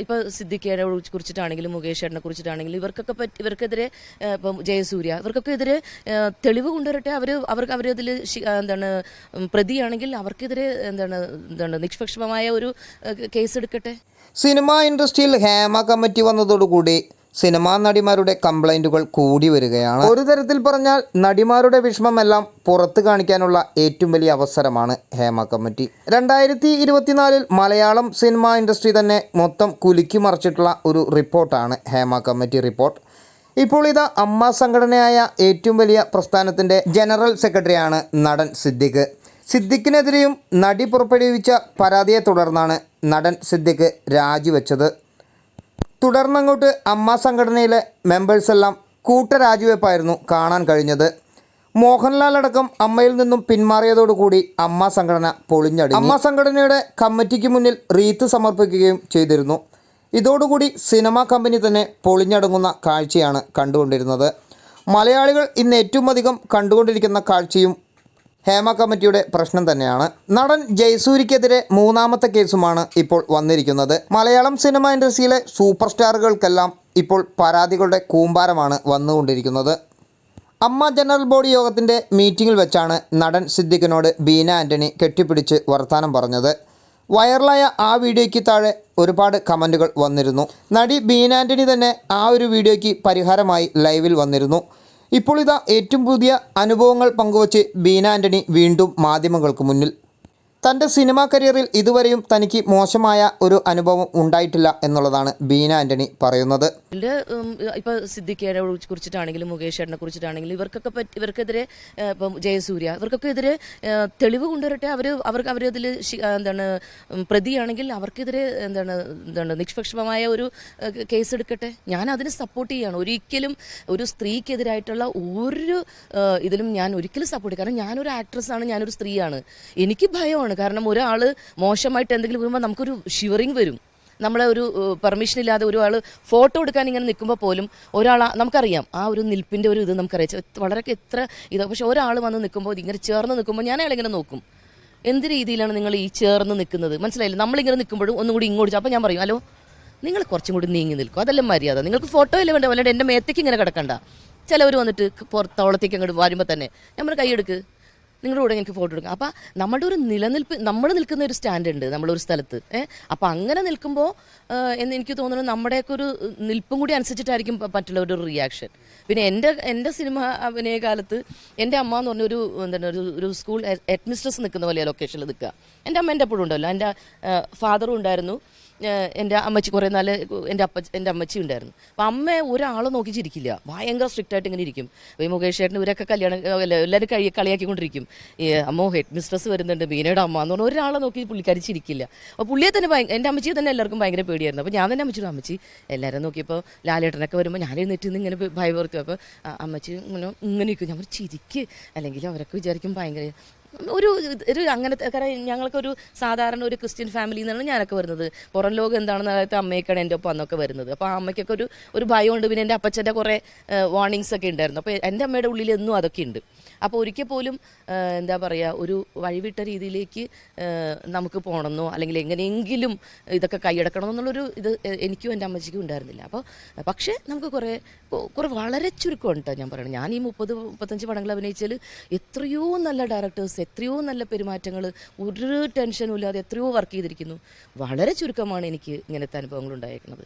ഇപ്പൊ സിദ്ദിഖിയെ കുറിച്ചിട്ടാണെങ്കിലും മുകേഷ് ചേട്ടനെ കുറിച്ചിട്ടാണെങ്കിലും ഇവർക്കൊക്കെ ഇവർക്കെതിരെ ഇപ്പം ജയസൂര്യ ഇവർക്കൊക്കെ എതിരെ തെളിവ് കൊണ്ടുവരട്ടെ അവർ അവർക്ക് അവരതിൽ എന്താണ് പ്രതിയാണെങ്കിൽ അവർക്കെതിരെ എന്താണ് എന്താണ് നിഷ്പക്ഷമായ ഒരു കേസ് എടുക്കട്ടെ സിനിമാ ഇൻഡസ്ട്രിയിൽ ഹേമ കമ്മിറ്റി വന്നതോടുകൂടി സിനിമാ നടിമാരുടെ കംപ്ലൈന്റുകൾ കൂടി വരികയാണ്. ഒരു തരത്തിൽ പറഞ്ഞാൽ നടിമാരുടെ വിഷമമെല്ലാം പുറത്ത് കാണിക്കാനുള്ള ഏറ്റവും വലിയ അവസരമാണ് ഹേമ കമ്മിറ്റി. രണ്ടായിരത്തി ഇരുപത്തിനാലിൽ മലയാളം സിനിമാ ഇൻഡസ്ട്രി തന്നെ മൊത്തം കുലുക്കി മറിച്ചിട്ടുള്ള ഒരു റിപ്പോർട്ടാണ് ഹേമ കമ്മിറ്റി റിപ്പോർട്ട്. ഇപ്പോൾ ഇതാ അമ്മ സംഘടനയായ ഏറ്റവും വലിയ പ്രസ്ഥാനത്തിന്റെ ജനറൽ സെക്രട്ടറിയാണ് നടൻ സിദ്ദിഖ്. സിദ്ദിഖിനെതിരെയും നടി പുറപ്പെടുവിച്ച പരാതിയെ തുടർന്നാണ് നടൻ സിദ്ദിഖ് രാജിവെച്ചത്. തുടർന്നങ്ങോട്ട് അമ്മ സംഘടനയിലെ മെമ്പേഴ്സ് എല്ലാം കൂട്ടരാജിവെപ്പായിരുന്നു കാണാൻ കഴിഞ്ഞത്. മോഹൻലാൽ അടക്കം അമ്മയിൽ നിന്നും പിന്മാറിയതോടുകൂടി അമ്മ സംഘടന പൊളിഞ്ഞടി അമ്മ സംഘടനയുടെ കമ്മിറ്റിക്ക് മുന്നിൽ റീത്ത് സമർപ്പിക്കുകയും ചെയ്തിരുന്നു. ഇതോടുകൂടി സിനിമാ കമ്പനി തന്നെ പൊളിഞ്ഞടങ്ങുന്ന കാഴ്ചയാണ് കണ്ടുകൊണ്ടിരുന്നത്. മലയാളികൾ ഇന്ന് ഏറ്റവും അധികം കണ്ടുകൊണ്ടിരിക്കുന്ന കാഴ്ചയും ഹേമ കമ്മിറ്റിയുടെ പ്രശ്നം തന്നെയാണ്. നടൻ ജയസൂരിക്കെതിരെ മൂന്നാമത്തെ കേസുമാണ് ഇപ്പോൾ വന്നിരിക്കുന്നത്. മലയാളം സിനിമ ഇൻഡസ്ട്രിയിലെ സൂപ്പർ സ്റ്റാറുകൾക്കെല്ലാം ഇപ്പോൾ പരാതികളുടെ കൂമ്പാരമാണ് വന്നുകൊണ്ടിരിക്കുന്നത്. അമ്മ ജനറൽ ബോഡി യോഗത്തിന്റെ മീറ്റിംഗിൽ വെച്ചാണ് നടൻ സിദ്ദിഖിനോട് ബീന ആന്റണി കെട്ടിപ്പിടിച്ച് വർത്തമാനം പറഞ്ഞത്. വൈറലായ ആ വീഡിയോയ്ക്ക് താഴെ ഒരുപാട് കമന്റുകൾ വന്നിരുന്നു. നടി ബീന ആന്റണി തന്നെ ആ ഒരു വീഡിയോയ്ക്ക് പരിഹാരമായി ലൈവിൽ വന്നിരുന്നു. ഇപ്പോൾ ഇതാ ഏറ്റവും പുതിയ അനുഭവങ്ങൾ പങ്കുവച്ച് ബീന ആന്റണി വീണ്ടും മാധ്യമങ്ങൾക്ക് മുന്നിൽ തന്റെ സിനിമാ കരിയറിൽ ഇതുവരെയും തനിക്ക് മോശമായ ഒരു അനുഭവം ഉണ്ടായിട്ടില്ല എന്നുള്ളതാണ് ബീന ആന്റണി പറയുന്നത്. ഇപ്പൊ സിദ്ദിഖേനെ കുറിച്ചിട്ടാണെങ്കിലും മുകേഷ് ഏട്ടനെ കുറിച്ചിട്ടാണെങ്കിലും ഇവർക്കൊക്കെ ഇവർക്കെതിരെ ഇപ്പം ജയസൂര്യ ഇവർക്കൊക്കെ എതിരെ തെളിവ് കൊണ്ടുവരട്ടെ. അവർ അവർക്ക് അവരതിൽ എന്താണ് പ്രതിയാണെങ്കിൽ അവർക്കെതിരെ എന്താണ് എന്താണ് നിഷ്പക്ഷമായ ഒരു കേസ് എടുക്കട്ടെ ഞാൻ അതിന് സപ്പോർട്ട് ചെയ്യാണ്. ഒരിക്കലും ഒരു സ്ത്രീക്കെതിരായിട്ടുള്ള ഒരു ഇതിലും ഞാൻ ഒരിക്കലും സപ്പോർട്ട് കാരണം ഞാനൊരു ആക്ട്രസ് ആണ് ഞാനൊരു സ്ത്രീയാണ്. എനിക്ക് ഭയമാണ് കാരണം ഒരാൾ മോശമായിട്ട് എന്തെങ്കിലും വരുമ്പോൾ നമുക്കൊരു ഷിവറിങ് വരും. നമ്മളെ ഒരു പെർമിഷൻ ഇല്ലാതെ ഒരാൾ ഫോട്ടോ എടുക്കാൻ ഇങ്ങനെ നിൽക്കുമ്പോൾ പോലും ഒരാൾ നമുക്കറിയാം. ആ ഒരു നിൽപ്പിന്റെ ഒരു ഇത് നമുക്കറിയാം. വളരെ എത്ര ഇത് പക്ഷേ ഒരാൾ വന്ന് നിൽക്കുമ്പോൾ ഇങ്ങനെ ചേർന്ന് നിൽക്കുമ്പോൾ ഞാൻ അയാളിങ്ങനെ നോക്കും. എന്ത് രീതിയിലാണ് നിങ്ങൾ ഈ ചേർന്ന് നിൽക്കുന്നത് മനസ്സിലായില്ല? നമ്മളിങ്ങനെ നിൽക്കുമ്പോഴും ഒന്നും കൂടി ഇങ്ങോട്ട് അപ്പോൾ ഞാൻ പറയും ഹലോ നിങ്ങൾ കുറച്ചും കൂടി നീങ്ങി നിൽക്കും. അതല്ല മര്യാദ? നിങ്ങൾക്ക് ഫോട്ടോ അല്ലേ വേണ്ട? അല്ലാണ്ട് എന്റെ മേത്തേക്ക് ഇങ്ങനെ കിടക്കണ്ട. ചിലവർ വന്നിട്ട് പുറത്തോളത്തേക്ക് അങ്ങോട്ട് വരുമ്പോൾ തന്നെ നമ്മൾ കൈയെടുക്ക് നിങ്ങളുടെ കൂടെ എനിക്ക് ഫോട്ടോ എടുക്കാം. അപ്പം നമ്മുടെ ഒരു നിലനിൽപ്പ് നമ്മൾ നിൽക്കുന്ന ഒരു സ്റ്റാൻഡ് ഉണ്ട് നമ്മളൊരു സ്ഥലത്ത്. ഏഹ് അപ്പം അങ്ങനെ നിൽക്കുമ്പോൾ എന്ന് എനിക്ക് തോന്നുന്നു നമ്മുടെയൊക്കെ ഒരു നിൽപ്പും കൂടി അനുസരിച്ചിട്ടായിരിക്കും പറ്റുള്ള ഒരു റിയാക്ഷൻ പിന്നെ എന്റെ എന്റെ സിനിമ അഭിനയ കാലത്ത് എന്റെ അമ്മ എന്ന് പറഞ്ഞൊരു എന്താണ് ഒരു ഒരു സ്കൂൾ ഹെഡ് മിസ്ട്രസ് നിൽക്കുന്ന പോലെ ലൊക്കേഷനിൽ നിൽക്കുക. എന്റെ അമ്മ എന്റെ എപ്പോഴും ഉണ്ടല്ലോ. എന്റെ ഫാദറും ഉണ്ടായിരുന്നു. എന്റെ അമ്മച്ചി കുറേ നാല് എന്റെ അപ്പ എന്റെ അമ്മച്ചി ഉണ്ടായിരുന്നു. അപ്പം അമ്മ ഒരാളെ നോക്കി ചിരിക്കില്ല ഭയങ്കര സ്ട്രിക്റ്റ് ആയിട്ട് ഇങ്ങനെ ഇരിക്കും. ഈ മുകേഷ് ചേട്ടൻ ഇവരൊക്കെ കല്യാണം എല്ലാവരും കഴി കളിയാക്കിക്കൊണ്ടിരിക്കും. ഈ അമ്മ ഹെഡ് മിസ്ട്രസ് വരുന്നുണ്ട് ബീനയുടെ അമ്മ എന്ന് പറഞ്ഞാൽ ഒരാളെ നോക്കി പുള്ളിക്കാരി ചിരിക്കില്ല അപ്പോൾ പുള്ളിയെ തന്നെ എന്റെ അമ്മച്ചിയെ തന്നെ എല്ലാവർക്കും ഭയങ്കര പേടിയായിരുന്നു. അപ്പോൾ ഞാൻ തന്നെ അമ്മച്ചിയുടെ അമ്മച്ചി എല്ലാവരും നോക്കിയപ്പോൾ ലാലേട്ടനൊക്കെ വരുമ്പോൾ ഞാൻ എഴുന്നേറ്റ് നിന്ന് ഇങ്ങനെ ഭയപ്പെടുത്തും അപ്പോൾ അമ്മച്ചി ഇങ്ങനെ ഇങ്ങനെ ഇരിക്കും. ഞാൻ ചിരിക്ക്. അല്ലെങ്കിൽ അവരൊക്കെ വിചാരിക്കും ഭയങ്കര ഒരു ഒരു അങ്ങനത്തെ കാരണം ഞങ്ങൾക്കൊരു സാധാരണ ഒരു ക്രിസ്ത്യൻ ഫാമിലി നിന്നാണ് ഞാനൊക്കെ വരുന്നത്. പുറം ലോകം എന്താണെന്ന് അതായത് അമ്മയൊക്കെയാണ് എന്റെ ഒപ്പം അന്നൊക്കെ വരുന്നത്. അപ്പോൾ ആ അമ്മയ്ക്കൊക്കെ ഒരു ഒരു ഭയമുണ്ട്. പിന്നെ എന്റെ അപ്പച്ചന്റെ കുറേ വാർണിങ്സ് ഒക്കെ ഉണ്ടായിരുന്നു. അപ്പോൾ എന്റെ അമ്മയുടെ ഉള്ളിൽ എന്നും അതൊക്കെ ഉണ്ട്. അപ്പോൾ ഒരിക്കൽ പോലും എന്താ പറയുക ഒരു വഴിവിട്ട രീതിയിലേക്ക് നമുക്ക് പോകണമെന്നോ അല്ലെങ്കിൽ എങ്ങനെയെങ്കിലും ഇതൊക്കെ കൈയടക്കണം എന്നുള്ളൊരു ഇത് എനിക്കും എന്റെ അമ്മച്ചിക്കും ഉണ്ടായിരുന്നില്ല. അപ്പോൾ പക്ഷേ നമുക്ക് കുറേ കുറേ വളരെ ചുരുക്കമുണ്ട് ട്ടോ ഞാൻ പറയണം ഞാൻ ഈ മുപ്പത് മുപ്പത്തഞ്ച് പടങ്ങൾ അഭിനയിച്ചാൽ എത്രയോ നല്ല ഡയറക്ടേഴ്സ് എത്രയോ നല്ല പെരുമാറ്റങ്ങൾ ഒരു ടെൻഷനും ഇല്ലാതെ എത്രയോ വർക്ക് ചെയ്തിരിക്കുന്നു. വളരെ ചുരുക്കമാണ് എനിക്ക് ഇങ്ങനത്തെ അനുഭവങ്ങൾ ഉണ്ടായിരിക്കുന്നത്